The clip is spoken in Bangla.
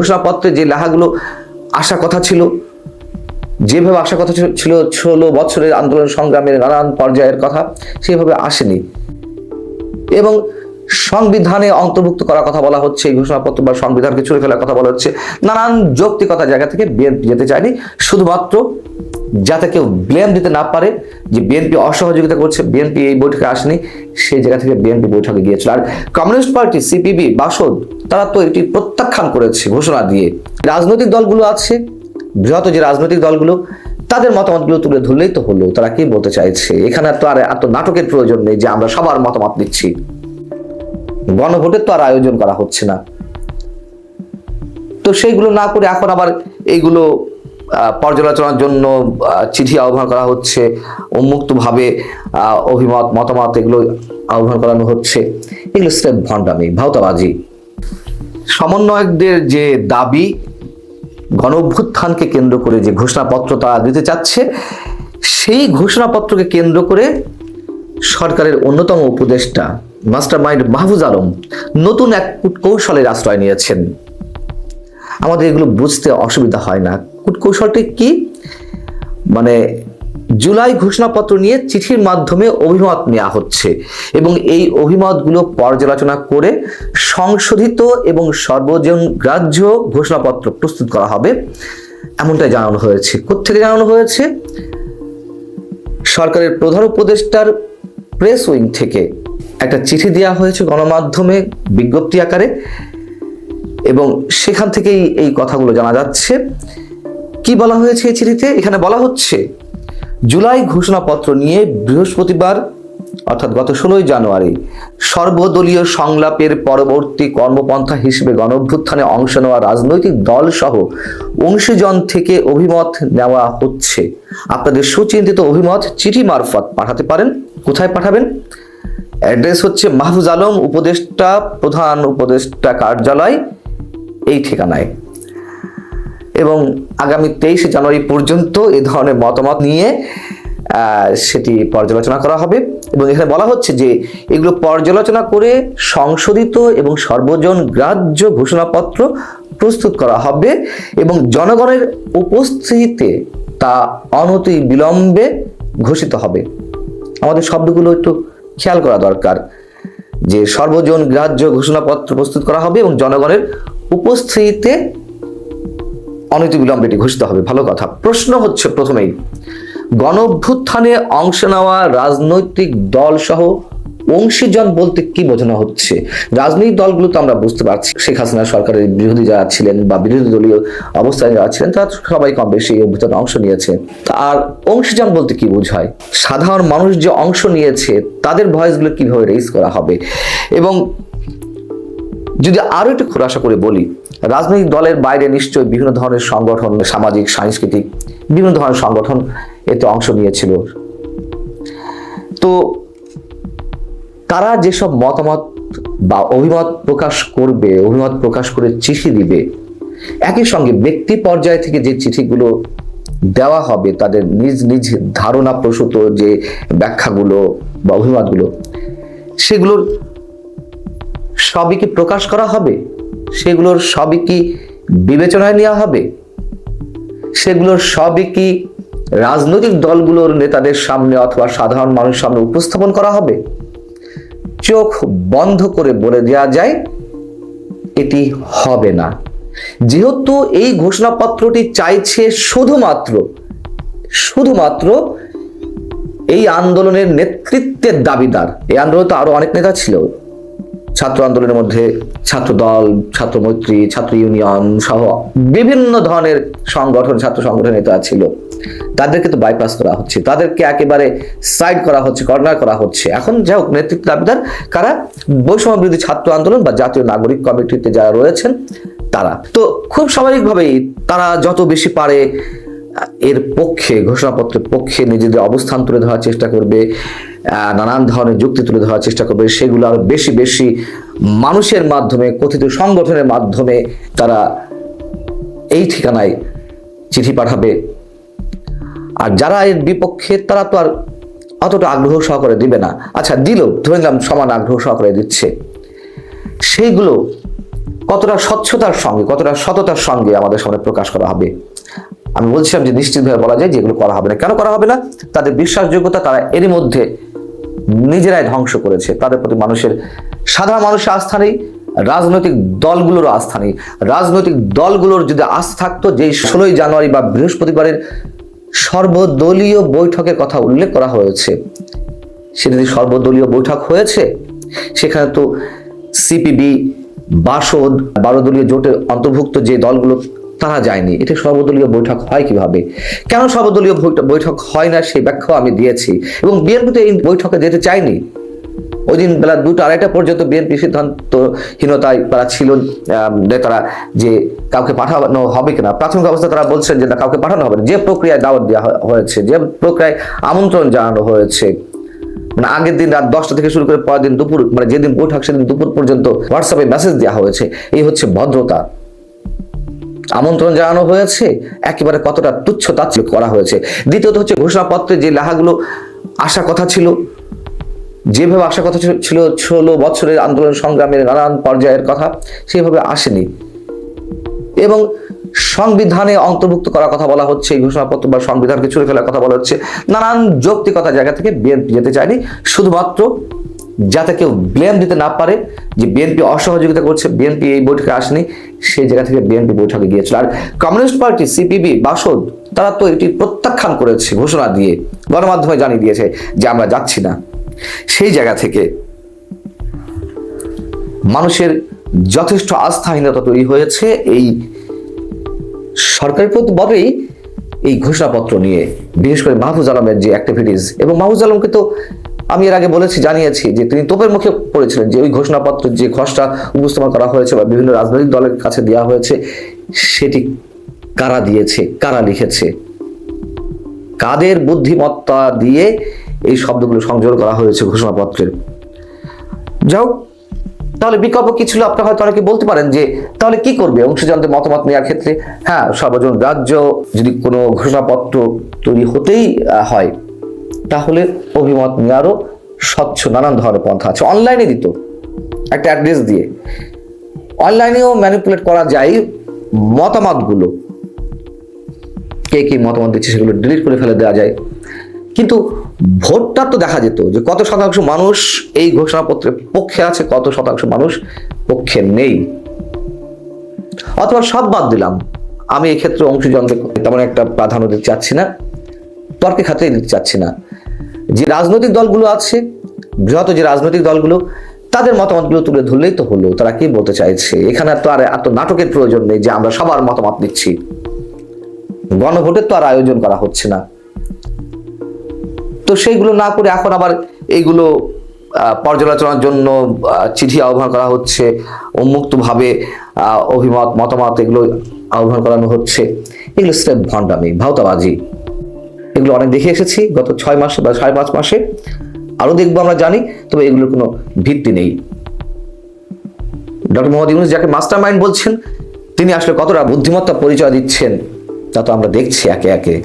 ঘোষণাপত্রে যে লেখাগুলো আসার কথা ছিল, যেভাবে আসার কথা ছিল ষোলো বছরের আন্দোলন সংগ্রামের নানান পর্যায়ের কথা, সেভাবে আসেনি। এবং সংবিধানে অন্তর্ভুক্ত করার কথা বলা হচ্ছে, এই ঘোষণাপত্র বা সংবিধানকে ছুড়ে ফেলার কথা বলা হচ্ছে। নানান যৌক্তিকতা জায়গা থেকে বিএনপি যেতে চায়নি। শুধুমাত্র যাতে কেউ ব্লেম দিতে না পারে যে বিএনপি অসহযোগিতা করছে, বিএনপি এই বৈঠকে আসেনি, সেই জায়গা থেকে বিএনপি বৈঠকে গিয়েছিল। আর কমিউনিস্ট পার্টি, সিপিবি, বাসদ, তারা তো এটি প্রত্যাখ্যান করেছে ঘোষণা দিয়ে। রাজনৈতিক দলগুলো আছে, বৃহৎ যে রাজনৈতিক দলগুলো, তাদের মতামতগুলো তুলে ধরলেই তো হলো, তারা কি বলতে চাইছে? এখানে তো আর এত নাটকের প্রয়োজন নেই যে আমরা সবার মতামত দিচ্ছি। গণভোটের তো আর আয়োজন করা হচ্ছে না। তো সেইগুলো না করে এখন আবার এইগুলো পর্যালোচনার জন্য চিঠি আহ্বান করা হচ্ছে। উন্মুক্তভাবে অভিমত, মতামত এগুলো আহ্বান করানো হচ্ছে। এগুলো স্রেফ ভণ্ডামি, ভাওতাবাজি। সমন্বয়কদের যে দাবি গণ অভ্যুত্থানকে কেন্দ্র করে যে ঘোষণাপত্র তারা দিতে চাচ্ছে, সেই ঘোষণাপত্রকে কেন্দ্র করে সরকারের অন্যতম উপদেষ্টা মাস্টার মাইন্ড মাহফুজ আলম নতুন এক কূটকৌশলের আশ্রয় নিয়েছেন। আমাদের এগুলো বুঝতে অসুবিধা হয় না। কূটকৌশলটি কি? মানে জুলাই ঘোষণাপত্র নিয়ে চিঠির মাধ্যমে অভিমত নেওয়া হচ্ছে এবং এই অভিমতগুলো পর্যালোচনা করে সংশোধিত এবং সর্বজন গ্রাহ্য ঘোষণাপত্র প্রস্তুত করা হবে। এমনটাই জানানো হয়েছে। কোথেকে জানানো হয়েছে? সরকারের প্রধান উপদেষ্টার প্রেস উইং থেকে। একটা চিঠি দেওয়া হয়েছে গণমাধ্যমে বিজ্ঞপ্তি আকারে এবং সেখান থেকেই এই কথাগুলো জানা যাচ্ছে। কি বলা হয়েছে এই চিঠিতে? এখানে বলা হচ্ছে, জুলাই ঘোষণাপত্র নিয়ে বৃহস্পতিবার, অর্থাৎ গত ষোলোই জানুয়ারি, সর্বদলীয় সংলাপের পরবর্তী কর্মপন্থা হিসেবে গণঅভ্যুত্থানে অংশ নেওয়া রাজনৈতিক দল সহ অংশীজন থেকে অভিমত নেওয়া হচ্ছে। আপনাদের সুচিন্তিত অভিমত চিঠি মারফত পাঠাতে পারেন। কোথায় পাঠাবেন? অ্যাড্রেস হচ্ছে মাহফুজ আলম, উপদেষ্টা, প্রধান উপদেষ্টা কার্যালয়, এই ঠিকানায়। এবং আগামী তেইশে জানুয়ারি পর্যন্ত এ ধরনের মতামত নিয়ে সেটি পর্যালোচনা করা হবে। এবং এখানে বলা হচ্ছে যে, এগুলো পর্যালোচনা করে সংশোধিত এবং সর্বজন গ্রাহ্য ঘোষণাপত্র প্রস্তুত করা হবে এবং জনগণের উপস্থিতিতে তা অনতি বিলম্বে ঘোষিত হবে। আমাদের শব্দগুলো একটু খেয়াল করা দরকার যে সর্বজন গ্রাহ্য ঘোষণাপত্র প্রস্তুত করা হবে এবং জনগণের উপস্থিতিতে অনীতি বিলম্ব এটি ঘোষিত হবে। ভালো কথা। প্রশ্ন হচ্ছে প্রথমেই, গণভ্যুত্থানে অংশ নেওয়া রাজনৈতিক দল সহ অংশীজন বলতে কি বোঝানো হচ্ছে? রাজনৈতিক দলগুলো তো আমরা বুঝতে পারছি। শেখ হাসিনা সরকারের বিরোধী যারা ছিলেন বা বিরোধী দলীয় অবস্থায় যারা ছিলেন, তারা সবাই কম বেশি এই অভ্যুত্থানে অংশ নিয়েছে। আর অংশীজন বলতে কি বোঝায়? সাধারণ মানুষ যে অংশ নিয়েছে, তাদের ভয়েসগুলো কীভাবে রেজ করা হবে? এবং যদি আরও একটু খোলাসা করে বলি, রাজনৈতিক দলের বাইরে নিশ্চয়ই বিভিন্ন ধরনের সংগঠন, সামাজিক, সাংস্কৃতিক বিভিন্ন ধরনের সংগঠন এতে অংশ নিয়েছিল। তো তারা যেসব মতামত বা অভিমত প্রকাশ করবে, অভিমত প্রকাশ করে চিঠি দিবে, একই সঙ্গে ব্যক্তি পর্যায় থেকে যে চিঠিগুলো দেওয়া হবে, তাদের নিজ নিজ ধারণা প্রসূত যে ব্যাখ্যাগুলো বা অভিমতগুলো, সেগুলোর সবই কি প্রকাশ করা হবে? সেগুলোর সবই কি বিবেচনায় নেওয়া হবে? সেগুলোর সবই কি রাজনৈতিক দলগুলোর নেতাদের সামনে অথবা সাধারণ মানুষের সামনে উপস্থাপন করা হবে? চোখ বন্ধ করে বলে দেওয়া যায়, এটি হবে না। যেহেতু এই ঘোষণাপত্রটি চাইছে শুধুমাত্র শুধুমাত্র এই আন্দোলনের নেতৃত্বের দাবিদার। এই আন্দোলনে তো আরও অনেক নেতা ছিল। ছাত্র আন্দোলনের মধ্যে ছাত্র দল ছাত্র মৈত্রী, ছাত্র ইউনিয়ন সহ বিভিন্ন ধরনের সংগঠন, ছাত্র সংগঠন নেতা ছিল। তাদেরকে তো বাইপাস করা হচ্ছে, তাদেরকে একেবারে সাইড করা হচ্ছে কর্নার করা হচ্ছে। এখন যাই হোক, নেতৃত্ব দাবিদার কারা? বৈষম্য বিরোধী ছাত্র আন্দোলন বা জাতীয় নাগরিক কমিটিতে যারা রয়েছেন, তারা। তো খুব স্বাভাবিকভাবেই তারা যত বেশি পারে এর পক্ষে, ঘোষণাপত্রের পক্ষে নিজেদের অবস্থান তুলে ধরার চেষ্টা করবে নানান ধরনের যুক্তি তুলে ধরার চেষ্টা করবে। সেগুলো আরও বেশি বেশি মানুষের মাধ্যমে, কথিত সংগঠনের মাধ্যমে তারা এই ঠিকানায় চিঠি পাঠাবে। আর যারা এর বিপক্ষে, তারা তো আর অতটা আগ্রহ সহকারে দিবে না। আচ্ছা দিল, ধরে নিলাম সমান আগ্রহ সহকারে দিচ্ছে। সেইগুলো কতটা স্বচ্ছতার সঙ্গে, কতটা সততার সঙ্গে আমাদের সামনে প্রকাশ করা হবে? আমি বলছিলাম যে নিশ্চিতভাবে বলা যায় যেগুলো করা হবে না। কেন করা হবে না? তাদের বিশ্বাসযোগ্যতা তারা এরই মধ্যে নিজেরাই ধ্বংস করেছে। তাদের প্রতি মানুষের সাধারণ মানুষের আস্থা নেই, রাজনৈতিক দলগুলোর আস্থা নেই। রাজনৈতিক দলগুলোর যদি আস্থা থাকতো যে ষোলোই জানুয়ারি বা বৃহস্পতিবারের সর্বদলীয় বৈঠকের কথা উল্লেখ করা হয়েছে, সেটা যদি সর্বদলীয় বৈঠক হয়েছে, সেখানে তো সিপিবি, বাসদ বারো দলীয় জোটের অন্তর্ভুক্ত যে দলগুলো তারা যায়নি। এটা সর্বদলীয় বৈঠক হয় কীভাবে? কেন সর্বদলীয় বৈঠক হয় না সেই ব্যাখ্যাও আমি দিয়েছি। এবং বিএনপি তো এই বৈঠকে যেতে চায়নি। ওই দিন বেলা দুটো আড়াইটা পর্যন্ত বিএনপি সিদ্ধান্তহীনতায় তারা ছিল নেতারা যে কাউকে পাঠানো হবে কিনা। প্রাথমিক অবস্থায় তারা বলছেন যে না, কাউকে পাঠানো হবে যে প্রক্রিয়ায় দাওয়াত দেওয়া হয়েছে, যে প্রক্রিয়ায় আমন্ত্রণ জানানো হয়েছে মানে আগের দিন রাত দশটা থেকে শুরু করে পরের দিন দুপুর মানে যেদিন বৈঠক সেদিন দুপুর পর্যন্ত হোয়াটসঅ্যাপে মেসেজ দেওয়া হয়েছে। এই হচ্ছে ভদ্রতা। আমন্ত্রণ জানানো হয়েছে, একেবারে কতটা তুচ্ছ তাচ্ছিল্য করা হয়েছে। দ্বিতীয়ত হচ্ছে ঘোষণাপত্রে যে লেখাগুলো আসা কথা ছিল, যেভাবে আসার কথা ছিল ষোলো বছরের আন্দোলন সংগ্রামের নানান পর্যায়ের কথা, সেভাবে আসেনি। এবং সংবিধানে অন্তর্ভুক্ত করার কথা বলা হচ্ছে, এই ঘোষণাপত্র বা সংবিধানকে ছুড়ে ফেলার কথা বলা হচ্ছে, নানান যৌক্তিকতা জায়গা থেকে বিএনপি যেতে চায়নি, শুধুমাত্র যাতে কেউ ব্লেম দিতে না পারে যে বিএনপি অসহযোগিতা করছে বিএনপি এই বৈঠকে আসেনি, সেই জায়গা থেকে বিএনপি বৈঠকে গিয়েছিল। আর কমিউনিস্ট পার্টি সিপিবি বাসদ, তারা তো এটি প্রত্যাখ্যান করেছে, ঘোষণা দিয়ে, গণমাধ্যমে জানিয়ে দিয়েছে যে আমরা যাচ্ছি না। সেই জায়গা থেকে মানুষের যথেষ্ট আস্থাহীনতা তৈরি হয়েছে এই সরকারের প্রতি বটেই এই ঘোষণাপত্র নিয়ে, বিশেষ করে মাহফুজ আলমের যে অ্যাক্টিভিটিস এবং মাহফুজ আলমকে তো আমি এর আগে বলেছি, জানিয়েছি যে তিনি তোপের মুখে পড়েছিলেন, যে ওই ঘোষণাপত্র, যে খসড়া উপস্থাপন করা হয়েছে বা বিভিন্ন রাজনৈতিক দলের কাছে দেওয়া হয়েছে, সেটি কারা দিয়েছে, কারা লিখেছে? কাদের বুদ্ধিমত্তা দিয়ে এই শব্দগুলো সংযোগ করা হয়েছে ঘোষণাপত্রের হোক, তাহলে বিকল্প কি ছিল? আপনারা হয়তো অনেকে বলতে পারেন যে, তাহলে কি করবে? অংশীজনদের মতামত নেওয়ার ক্ষেত্রে হ্যাঁ সর্বজন রাজ্য যদি কোনো ঘোষণাপত্র তৈরি হতেই হয় তাহলে অভিমত নেওয়ারও স্বচ্ছ নানান ধরনের পন্থা আছে। অনলাইনে দিত একটা অ্যাড্রেস দিয়ে। অনলাইনেও ম্যানিপুলেট করা যায় মতামতগুলো। কে কি মতামত দিচ্ছে সেগুলো ডিলিট করে ফেলে দেওয়া যায়। কিন্তু ভোটটা তো দেখা যেত যে কত শতাংশ মানুষ এই ঘোষণাপত্রের পক্ষে আছে, কত শতাংশ মানুষ পক্ষে নেই। অথবা সব বাদ দিলাম। আমি এক্ষেত্রে অংশীজনদের তেমন একটা প্রাধান্য দিতে চাচ্ছি না। তর্কে খাতে দিতে চাচ্ছি না। যে রাজনৈতিক দলগুলো আছে, বৃহৎ যে রাজনৈতিক দলগুলো, তাদের মতামতগুলো তুলে ধরলেই তো হলো। তারা কি বলতে চাইছে? এখানে তো আর এত নাটকের প্রয়োজন নেই যে আমরা সবার মতামত দিচ্ছি গণভোটের তো আর আয়োজন করা হচ্ছে না। তো সেইগুলো না করে এখন আবার এইগুলো পর্যালোচনার জন্য চিঠি আহ্বান করা হচ্ছে, উন্মুক্তভাবে অভিমত, মতামত এগুলো আহ্বান করানো হচ্ছে। এগুলো স্রেফ ভণ্ডামি, ভাওতাবাজি। এগুলো অনেক দেখে এসেছি, গত ছয় মাসে বা সাড়ে পাঁচ মাসে। আরও দেখব, আমরা জানি, তবে এগুলোর কোনো ভিত্তি নেই। ডক্টর মোহাম্মদ ইউনুস যাকে মাস্টার মাইন্ড বলছেন, তিনি আসলে কতটা বুদ্ধিমত্তা পরিচয় দিচ্ছেন, তা তো আমরা দেখছি একে একে।